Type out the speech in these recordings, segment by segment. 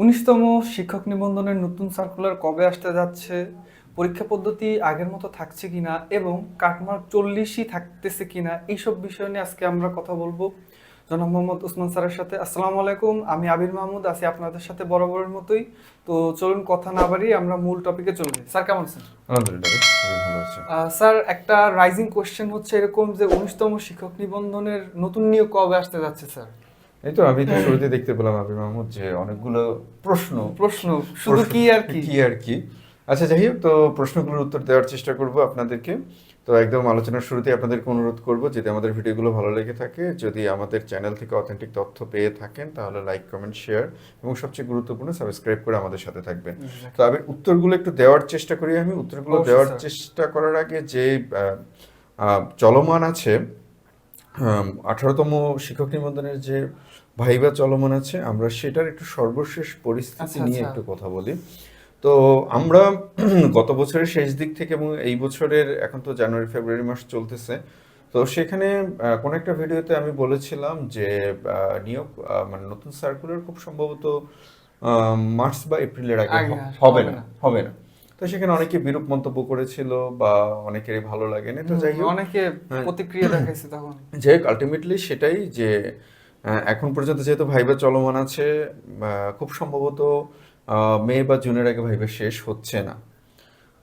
উনিশতম শিক্ষক নিবন্ধনের নতুন সার্কুলার কবে আসতে যাচ্ছে? পরীক্ষা পদ্ধতি আগের মতো থাকছে কিনা? এবং কাটমার্ক চল্লিশই থাকতেছে কিনা? এইসব বিষয় নিয়ে আজকে আমরা কথা বলব। জনাব মোহাম্মদ উসমান স্যারের সাথে। আসসালামু আলাইকুম আমি আবির মাহমুদ আছি আপনাদের সাথে বরাবরের মতোই। তো চলুন কথা না বাড়িয়ে আমরা মূল টপিকে চলে যাই। স্যার কেমন আছেন? স্যার একটা রাইজিং কোশ্চেন হচ্ছে এরকম যে উনিশতম শিক্ষক নিবন্ধনের নতুন নিয়োগ কবে আসতে যাচ্ছে স্যার? এই তো আমি তো শুরুতে দেখতে পেলাম আবির মাহমুদ যে অনেকগুলো প্রশ্ন প্রশ্ন শুধু কি আর কি? কি আর কি? আচ্ছা যাই হোক তো প্রশ্নগুলোর উত্তর দেওয়ার চেষ্টা করব আপনাদেরকে। তো একদম আলোচনার শুরুতে আপনাদেরকে অনুরোধ করব যদি আমাদের ভিডিওগুলো ভালো লেগে থাকে যদি আমাদের চ্যানেল থেকে অথেন্টিক তথ্য পেয়ে থাকেন তাহলে লাইক কমেন্ট শেয়ার এবং সবচেয়ে গুরুত্বপূর্ণ সাবস্ক্রাইব করে আমাদের সাথে থাকবেন। তো আমি উত্তরগুলো একটু দেওয়ার চেষ্টা করি আমি। উত্তরগুলো দেওয়ার চেষ্টা করার আগে যে চলমান আছে আঠারোতম শিক্ষক নিবন্ধনের যে ভাইবা চলমান আছে আমরা সেটার একটু সর্বশেষ পরিস্থিতি আচ্ছা, নিয়ে আচ্ছা। একটু কথা বলি তো আমরা গত বছরের শেষ দিক থেকে এবং এই বছরের এখন তো জানুয়ারি ফেব্রুয়ারি মাস চলতেছে তো সেখানে কোনো একটা ভিডিওতে আমি বলেছিলাম যে নিয়োগ মানে নতুন সার্কুলার খুব সম্ভবত মার্চ বা এপ্রিলের আগে হবে না। হবে না তো সেখানে অনেকে বিরূপ মন্তব্য করেছিল বা অনেকেরই ভালো লাগেনি তো যাই হোক। অনেকে হ্যাঁ। প্রতিক্রিয়া দেখাইছে তখন। যাই হোক আলটিমেটলি সেটাই যে এখন পর্যন্ত যেহেতু ভাইবা চলমান আছে খুব সম্ভবত মে বা জুনের আগে ভাইবা শেষ হচ্ছে না।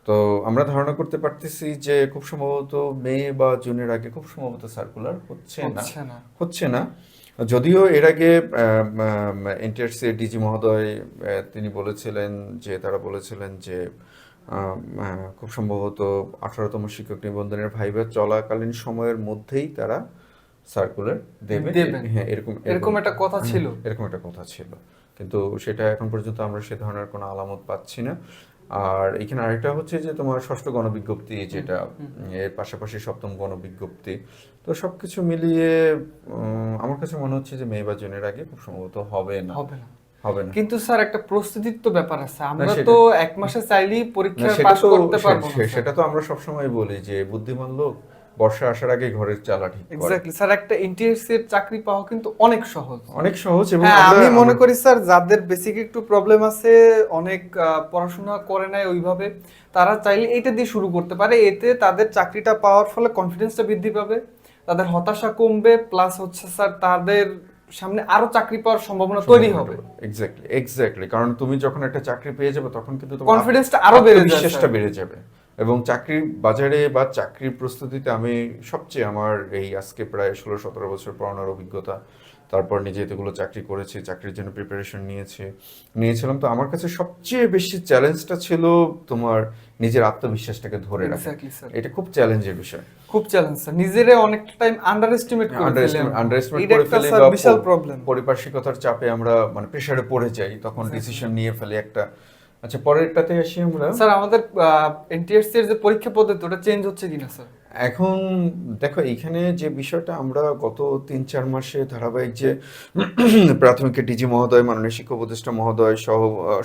তো আমরা ধারণা করতে পারতেছি যে খুব সম্ভবত মে বা জুনের আগে খুব সম্ভবত সার্কুলার হচ্ছে না। হচ্ছে না। যদিও এর আগে এনটিআরসি ডিজি মহোদয় তিনি বলেছিলেন যে তারা বলেছিলেন যে খুব সম্ভবত আঠারোতম শিক্ষক নিবন্ধনের ভাইবা চলাকালীন সময়ের মধ্যেই তারা সার্কুলার দেবে। হ্যাঁ এরকম এরকম। একটা কথা ছিল। এরকম একটা কথা ছিল। কিন্তু সেটা এখন পর্যন্ত আমরা সে ধরনের কোনো আলামত পাচ্ছি না। আর এখানে আরেকটা হচ্ছে যে তোমার ষষ্ঠ গণবিজ্ঞপ্তি যেটা এর পাশাপাশি সপ্তম গণবিজ্ঞপ্তি। তো সবকিছু মিলিয়ে আমার কাছে মনে হচ্ছে যে মে বা জুনের আগে খুব সম্ভবত হবে না। হবে না। হবে না। কিন্তু স্যার একটা প্রস্তুতির তো ব্যাপার আছে। আমরা তো এক মাসে চাইলেই পরীক্ষা পাস করতে পারব সেটা তো আমরা সবসময় বলি যে বুদ্ধিমান লোক বর্ষা আসার আগে ঘরের চালা ঠিক এক্স্যাক্টলি স্যার একটা এনটিএসসি এর চাকরি পাওয়া কিন্তু অনেক সহজ। অনেক সহজ এবং হ্যাঁ আমি মনে করি স্যার যাদের বেসিক একটু প্রবলেম আছে অনেক পড়াশোনা করে নাই ওইভাবে তারা চাইলে এটা দিয়ে শুরু করতে পারে। এতে তাদের চাকরিটা পাওয়ার ফলে কনফিডেন্সটা বৃদ্ধি পাবে তাদের হতাশা কমবে প্লাস হচ্ছে স্যার তাদের সামনে আরও চাকরি পাওয়ার সম্ভাবনা তৈরি হবে। এক্স্যাক্টলি এক্স্যাক্টলি কারণ তুমি যখন একটা চাকরি পেয়ে যাবে তখন কিন্তু তোমার কনফিডেন্সটা আরও বেড়ে যাবে বিশ্বাসটা বেড়ে যাবে। এবং চাকরির বাজারে বা চাকরির প্রস্তুতিতে আমি সবচেয়ে আমার এই আজকে প্রায় ষোলো সতেরো বছর পড়ানোর অভিজ্ঞতা। তারপর নিজে এতগুলো চাকরি করেছি চাকরির জন্য প্রিপারেশন নিয়েছি। নিয়েছিলাম। তো আমার কাছে সবচেয়ে বেশি চ্যালেঞ্জটা ছিল তোমার নিজের আত্মবিশ্বাসটাকে ধরে রাখা। এটা খুব চ্যালেঞ্জের বিষয়। খুব চ্যালেঞ্জ স্যার নিজেরে অনেকটা টাইম আন্ডার এস্টিমেট আন্ডারএস্টিমেট এটা করে ফেলি বা বিশাল প্রবলেম পরিপার্শ্বিকতার চাপে আমরা মানে প্রেসারে পড়ে যাই তখন ডিসিশন নিয়ে ফেলি একটা। আচ্ছা পরেরটাতে আসি আমরা। স্যার, আমাদের এনটিএসসি এর যে পরীক্ষা পদ্ধতি, ওটা চেঞ্জ হচ্ছে কিনা, স্যার? এখন দেখো এইখানে যে বিষয়টা আমরা গত তিন চার মাসে ধারাবাহিক যে প্রাথমিকের ডিজি মহোদয় মাননীয় শিক্ষা উপদেষ্টা মহোদয় সহ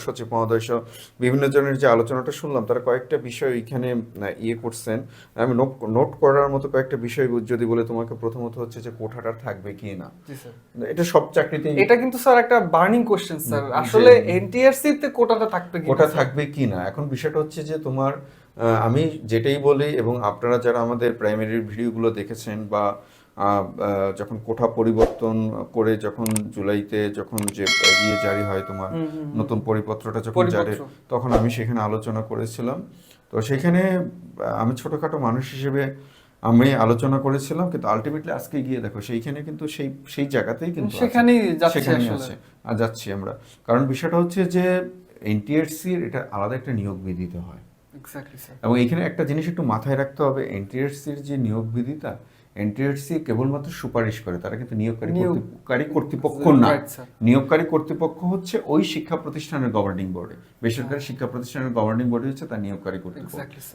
সচিব মহোদয় সহ বিভিন্ন জনের যে আলোচনাটা শুনলাম তারা কয়েকটা বিষয় এখানে ইয়ে করছেন। আমি নোট করার মতো কয়েকটা বিষয় যদি বলে তোমাকে প্রথমত হচ্ছে যে কোঠাটা থাকবে কি না এটা সব চাকরিতে এটা কিন্তু স্যার একটা বার্নিং কোশ্চেন স্যার। আসলে এনটিআরসি তে কোটাটা থাকবে কি ওটা থাকবে কি না এখন বিষয়টা হচ্ছে যে তোমার আমি যেটাই বলি এবং আপনারা যারা আমাদের প্রাইমারির ভিডিওগুলো দেখেছেন বা যখন কোঠা পরিবর্তন করে যখন জুলাইতে যখন যে ইয়ে জারি হয় তোমার নতুন পরিপত্রটা যখন জারি তখন আমি সেখানে আলোচনা করেছিলাম। তো সেখানে আমি ছোটখাটো মানুষ হিসেবে আমি আলোচনা করেছিলাম কিন্তু আলটিমেটলি আজকে গিয়ে দেখো সেইখানে কিন্তু সেই সেই জায়গাতেই কিন্তু সেখানেই যাচ্ছে সেখানেই আছে। আর যাচ্ছি আমরা। কারণ বিষয়টা হচ্ছে যে এনটিএসসির এটা আলাদা একটা নিয়োগ বিধিতে হয়। এবং এখানে একটা জিনিস একটু মাথায় রাখতে হবে এনটিএসসির যে নিয়োগ বিধিটা এনটিএসসি কেবলমাত্র সুপারিশ করে তারা কিন্তু নিয়োগকারী কর্তৃপক্ষ না। নিয়োগকারী কর্তৃপক্ষ হচ্ছে ওই শিক্ষা প্রতিষ্ঠানের গভর্নিং বোর্ডে বেসরকারি শিক্ষা প্রতিষ্ঠানের গভর্নিং বোর্ডে হচ্ছে তার নিয়োগকারী কর্তৃপক্ষ।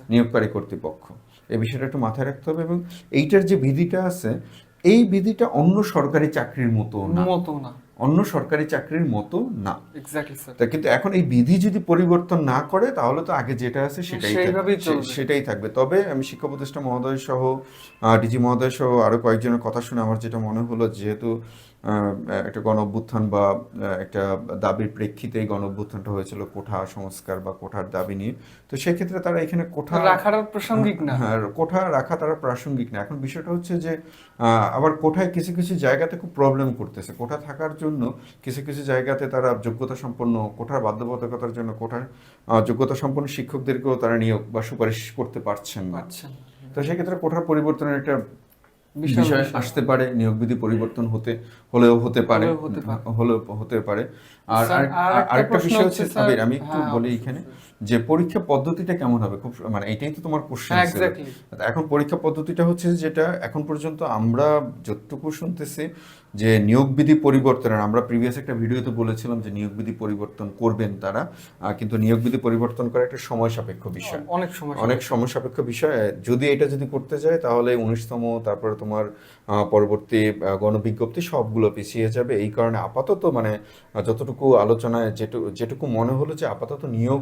নিয়োগকারী কর্তৃপক্ষ। এই বিষয়টা একটু মাথায় রাখতে হবে এবং এইটার যে বিধিটা আছে এই বিধিটা অন্য সরকারি চাকরির মতো না। মতো না। অন্য সরকারি চাকরির মতো না। এক্স্যাক্টলি স্যার কিন্তু এখন এই বিধি যদি পরিবর্তন না করে তাহলে তো আগে যেটা আছে সেটাই। সেটাই থাকবে। তবে আমি শিক্ষা প্রতিষ্ঠান মহোদয় সহ ডিজি মহোদয় সহ আরও কয়েকজনের কথা শুনে আমার যেটা মনে হলো যেহেতু একটা গণ অভ্যুত্থান বা একটা দাবির প্রেক্ষিতে গণ অভ্যুত্থানটা হয়েছিল কোঠা সংস্কার বা কোঠার দাবি নিয়ে। তো সেক্ষেত্রে তারা এখানে কোঠা রাখার প্রাসঙ্গিক না। হ্যাঁ কোঠা রাখা তারা প্রাসঙ্গিক না। এখন বিষয়টা হচ্ছে যে আবার কোঠায় কিছু কিছু জায়গাতে খুব প্রবলেম করতেছে। কোঠা থাকার জন্য কিছু কিছু জায়গাতে তারা যোগ্যতা সম্পন্ন কোঠার বাধ্যবাধকতার জন্য কোঠার যোগ্যতা সম্পন্ন শিক্ষকদেরকেও তারা নিয়োগ বা সুপারিশ করতে পারছেন না। আচ্ছা তো সেক্ষেত্রে কোঠার পরিবর্তনের একটা বিষয়। আসতে পারে নিয়োগ বিধি পরিবর্তন হতে হলেও হতে পারে হলেও হতে পারে। আর আরেকটা বিষয় হচ্ছে, আমি একটু হ্যাঁ, বলি অবশ্যই, এখানে যে পরীক্ষা পদ্ধতিটা কেমন হবে? খুব মানে এটাই তো তোমার কোশ্চেন এখন পরীক্ষা পদ্ধতিটা হচ্ছে যেটা এখন পর্যন্ত আমরা যতটুকু শুনতেছি যে নিয়োগ বিধি পরিবর্তনের আমরা প্রিভিয়াস একটা ভিডিওতে বলেছিলাম যে নিয়োগ বিধি পরিবর্তন করবেন তারা কিন্তু নিয়োগ বিধি পরিবর্তন করা একটা সময় সাপেক্ষ বিষয় অনেক সময় অনেক সময় সাপেক্ষ বিষয় যদি এটা যদি করতে যায় তাহলে উনিশতম তারপরে তোমার পরবর্তী গণবিজ্ঞপ্তি সবগুলো পিছিয়ে যাবে। এই কারণে আপাতত মানে যতটুকু আলোচনায় যেটুকু যেটুকু মনে হলো যে আপাতত নিয়োগ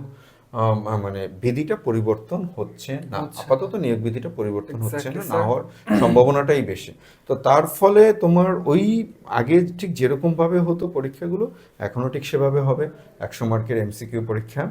মানে বিধিটা পরিবর্তন হচ্ছে না আপাতত নিয়োগ বিধিটা পরিবর্তন হচ্ছে না না হওয়ার সম্ভাবনাটাই বেশি। তো তার ফলে তোমার ওই আগে ঠিক যেরকমভাবে হতো পরীক্ষাগুলো এখনও ঠিক সেভাবে হবে। একশো মার্কের এমসিকিউ পরীক্ষা।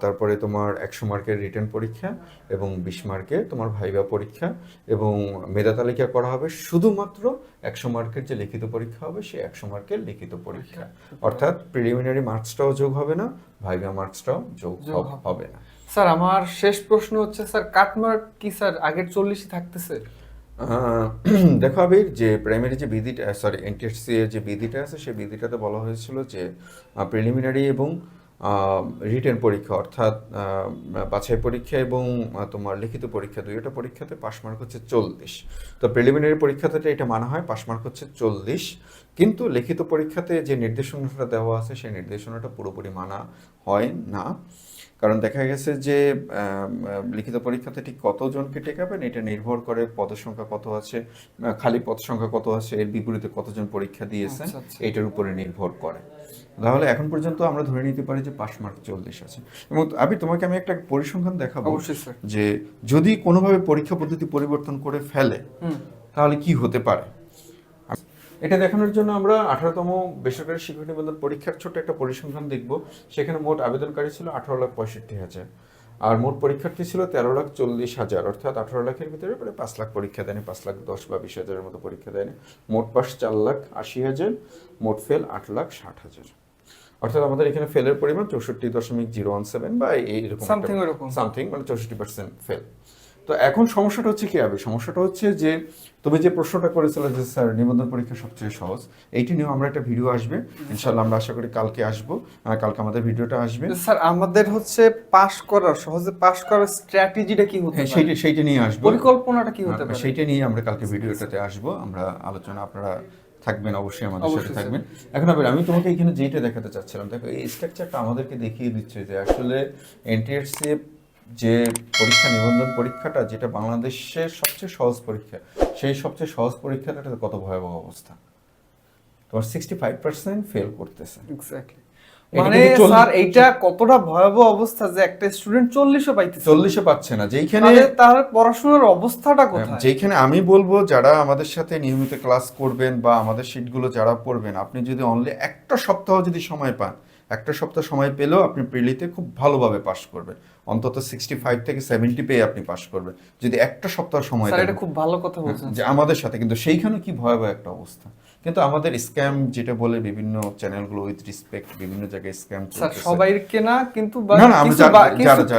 তারপরে তোমার একশো মার্কের রিটার্ন পরীক্ষা এবং বিশ মার্কের তোমার ভাইবা পরীক্ষা এবং মেধা তালিকা করা হবে। শুধুমাত্র একশো মার্কের যে লিখিত পরীক্ষা হবে সেই একশো মার্কের লিখিত পরীক্ষা। অর্থাৎ প্রিলিমিনারি মার্কসটাও যোগ হবে না ভাইবা মার্কসটাও যোগ হবে। হবে। না। স্যার আমার শেষ প্রশ্ন হচ্ছে স্যার কাটমার্ক কি স্যার? আগের চল্লিশই থাকতেছে। দেখো আবির যে প্রাইমারি যে বিধিটা সরি এনটিএসসি এর যে বিধিটা আছে সেই বিধিটাতে বলা হয়েছিল যে প্রিলিমিনারি এবং রিটেন পরীক্ষা, অর্থাৎ বাছাই পরীক্ষা এবং তোমার লিখিত পরীক্ষা, দুইটা পরীক্ষাতে পাশ মার্ক হচ্ছে চল্লিশ। তো প্রিলিমিনারি পরীক্ষাতে এটা মানা হয় পাশ মার্ক হচ্ছে চল্লিশ, কিন্তু লিখিত পরীক্ষাতে যে নির্দেশনাটা দেওয়া আছে, সেই নির্দেশনাটা পুরোপুরি মানা হয় না। কারণ দেখা গেছে যে লিখিত পরীক্ষাতে ঠিক কতজনকে টেকাবেন এটা নির্ভর করে পদের সংখ্যা কত আছে খালি পদ সংখ্যা কত আছে এর বিপরীতে কতজন পরীক্ষা দিয়েছেন আচ্ছা, আচ্ছা। এটার উপরে নির্ভর করে। তাহলে এখন পর্যন্ত আমরা ধরে নিতে পারি যে পাস মার্ক চল্লিশ আছে। এবং আমি তোমাকে আমি একটা পরিসংখ্যান দেখাবো যে যদি কোনোভাবে পরীক্ষা পদ্ধতি পরিবর্তন করে ফেলে তাহলে কি হতে পারে? এটা দেখানোর জন্য আমরা আঠারোতম বেসরকারি শিক্ষক নিবন্ধন পরীক্ষার ছোট্ট একটা পরিসংখ্যান দেখব। সেখানে মোট আবেদনকারী ছিল আঠারো লাখ পঁয়ষট্টি হাজার। আর মোট পরীক্ষার্থী ছিল তেরো লাখ চল্লিশ হাজার। অর্থাৎ আঠারো লাখের ভিতরে প্রায় পাঁচ লাখ পরীক্ষা দেয়নি পাঁচ লাখ দশ বা বিশ হাজারের মতো পরীক্ষা দেয়নি। মোট পাস চার লাখ আশি হাজার মোট ফেল আট লাখ ষাট হাজার। অর্থাৎ আমাদের এখানে ফেলের পরিমাণ চৌষট্টি দশমিক জিরো ওয়ান সেভেন বা এইরকম সামথিং সামথিং মানে চৌষট্টি পার্সেন্ট ফেল। তো এখন সমস্যাটা হচ্ছে কি হবে সমস্যাটা হচ্ছে যে তুমি যে প্রশ্নটা করেছিলে যে স্যার নিবন্ধন পরীক্ষা সবচেয়ে সহজ এইটি নিয়েও আমরা একটা ভিডিও আসবে। ইনশাল্লাহ আমরা আশা করি কালকে আসব। কালকে আমাদের ভিডিওটা আসবে। স্যার আমাদের হচ্ছে পাস করার সহজে পাস করার স্ট্র্যাটেজিটা কি হতে হ্যাঁ সেইটা সেইটা নিয়ে আসব। পরিকল্পনাটা কি হতে পারে? সেইটা নিয়ে আমরা কালকে ভিডিওটাতে আসব। আমরা আলোচনা আপনারা থাকবেন অবশ্যই আমাদের সাথে থাকবেন। এখন আবার আমি তোমাকে এখানে যেটা দেখাতে চাচ্ছিলাম দেখো এই স্ট্রাকচারটা আমাদেরকে দেখিয়ে দিচ্ছে যে আসলে এনটিএসসি যে পরীক্ষা নিবন্ধন পরীক্ষাটা যেটা বাংলাদেশের সবচেয়ে সহজ পরীক্ষা সেই সবচেয়ে সহজ পরীক্ষাটা কত ভয়াবহ অবস্থা? তোমার সিক্সটি ফাইভ পার্সেন্ট ফেল করতেছে এক্স্যাক্টলি মানে স্যার এইটা কতটা ভয়াবহ অবস্থা যে একটা স্টুডেন্ট চল্লিশও পাইতেছে চল্লিশে পাচ্ছে না। যেইখানে তার পড়াশোনার অবস্থাটা কোথায়? যেখানে আমি বলব যারা আমাদের সাথে নিয়মিত ক্লাস করবেন বা আমাদের শিটগুলো যারা পড়বেন আপনি যদি অনলি একটা সপ্তাহ যদি সময় পান একটা সপ্তাহ সময় পেলেও আপনি প্রিলিতে খুব ভালোভাবে পাস করবেন। অন্তত সিক্সটি ফাইভ থেকে সেভেন্টি পেয়ে আপনি পাস করবেন। যদি একটা সপ্তাহ সময় এটা খুব ভালো কথা বলছেন। যে আমাদের সাথে কিন্তু সেইখানে কি ভয়াবহ একটা অবস্থা। কিন্তু আমাদের স্ক্যাম যেটা বলে বিভিন্ন চ্যানেলগুলো উইথ রিসপেক্ট বিভিন্ন জায়গায় স্ক্যাম সবাই কেনা কিন্তু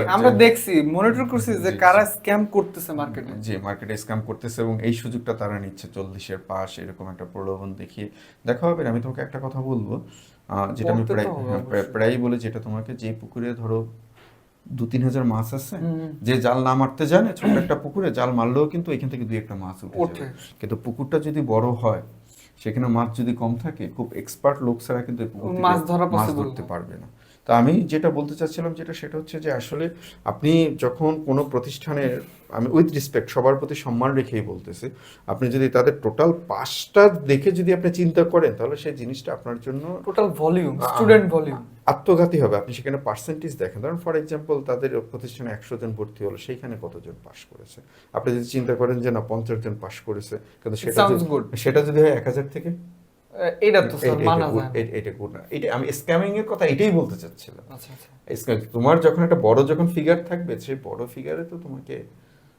আমরা দেখছি মনিটর করছি যে কারা স্ক্যাম করতেছে মার্কেটে যে মার্কেটে স্ক্যাম করতেছে এবং এই সুযোগটা তারা নিচ্ছে চল্লিশের পাশ এরকম একটা প্রলোভন দেখিয়ে। দেখা হবে আমি তোমাকে একটা কথা বলব যেটা আমি প্রায় হ্যাঁ, প্রায়-। প্রায়ই বলে যেটা তোমাকে যে পুকুরে ধরো দু তিন হাজার মাছ আছে যে জাল না মারতে জানে ছোট একটা পুকুরে জাল মারলেও কিন্তু এখান থেকে দুই একটা মাছ উঠে কিন্তু পুকুরটা যদি বড় হয় সেখানে মাছ যদি কম থাকে খুব এক্সপার্ট লোক ছাড়া কিন্তু মাছ ধরা মাছ ধরতে পারবে না। তা আমি যেটা বলতে চাচ্ছিলাম যেটা সেটা হচ্ছে যে আসলে আপনি যখন কোনো প্রতিষ্ঠানের আমি উইথ রেসপেক্ট সবার প্রতি সম্মান রেখেই বলতেছি আপনি যদি তাদের টোটাল পাঁচটা দেখে যদি আপনি চিন্তা করেন তাহলে সেই জিনিসটা আপনার জন্য টোটাল ভলিউম স্টুডেন্ট ভলিউম আত্মঘাতী হবে। আপনি সেখানে পার্সেন্টেজ দেখেন। ধরুন ফর এক্সাম্পল তাদের প্রতিষ্ঠানে একশো জন ভর্তি হলো সেইখানে কতজন পাশ করেছে? আপনি যদি চিন্তা করেন যে না পঞ্চাশ জন পাশ করেছে কিন্তু সেটা. সেটা যদি হয় এক হাজার থেকে? এটা তো স্যার এটা- এটা মানা যায় এটা- এটা না। এটা আমি স্ক্যামিং এর কথা এটাই বলতে চাচ্ছিলাম। আচ্ছা আচ্ছা। তোমার যখন একটা বড় যখন ফিগার থাকবে সেই বড় ফিগারে তো তোমাকে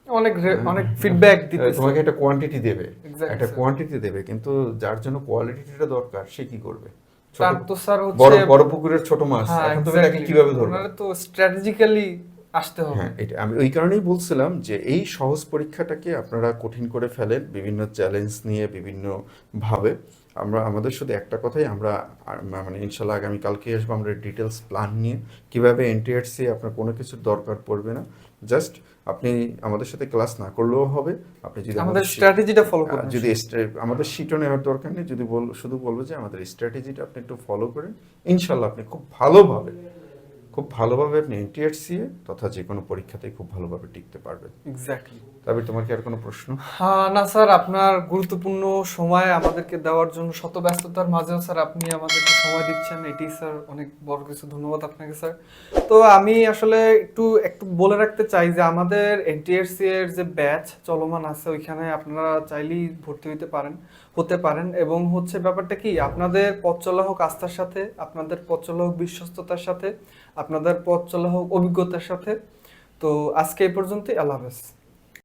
অনেক অনেক ফিডব্যাক দিতে হ্যাঁ, তোমাকে একটা কোয়ান্টিটি দেবে। একটা কোয়ান্টিটি দেবে কিন্তু যার জন্য কোয়ালিটিটা দরকার সে কি করবে? তার তো স্যার বড় হচ্ছে বড় পুকুরের ছোট মাছ হ্যাঁ, এখন তুমি তাকে কীভাবে ধরবে? তো স্ট্র্যাটেজিক্যালি আসতে হবে। হ্যাঁ এটা আমি ওই কারণেই বলছিলাম যে এই সহজ পরীক্ষাটাকে আপনারা কঠিন করে ফেলেন বিভিন্ন চ্যালেঞ্জ নিয়ে বিভিন্ন ভাবে। আমরা আমাদের শুধু একটা কথাই আমরা মানে ইনশাল্লাহ আগামী কালকে আসব আমরা ডিটেলস প্ল্যান নিয়ে। কীভাবে এনটিআরসি আপনার কোনো কিছুর দরকার পড়বে না। জাস্ট আপনি আমাদের সাথে ক্লাস না করলেও হবে। আপনি যদি আমাদের স্ট্র্যাটেজিটা ফলো করেন যদি আমাদের শিটও নেওয়ার দরকার নেই। যদি বল শুধু বলব যে আমাদের স্ট্র্যাটেজিটা আপনি একটু ফলো করেন। ইনশাল্লাহ আপনি খুব ভালোভাবে খুব ভালোভাবে আপনি এনটিআরসি তথা যে কোনো পরীক্ষাতেই খুব ভালোভাবে টিকতে পারবেন এক্স্যাক্টলি তবে তোমার কি আর কোনো প্রশ্ন? হ্যাঁ না স্যার আপনার গুরুত্বপূর্ণ সময় আমাদেরকে দেওয়ার জন্য শত ব্যস্ততার মাঝেও স্যার আপনি আমাদেরকে সময় দিচ্ছেন। এটি স্যার অনেক বড় কিছু। ধন্যবাদ আপনাকে স্যার। তো আমি আসলে একটু একটু বলে রাখতে চাই যে আমাদের এনটিএসসি এর যে ব্যাচ চলমান আছে ওইখানে আপনারা চাইলেই ভর্তি হইতে পারেন। হতে পারেন এবং হচ্ছে ব্যাপারটা কি, আপনাদের পথ চলা হোক আস্থার সাথে, আপনাদের পথ চলা হোক বিশ্বস্ততার সাথে, আপনাদের পথ চলা হোক অভিজ্ঞতার সাথে। তো আজকে এই পর্যন্তই, আল্লাহ হাফেজ।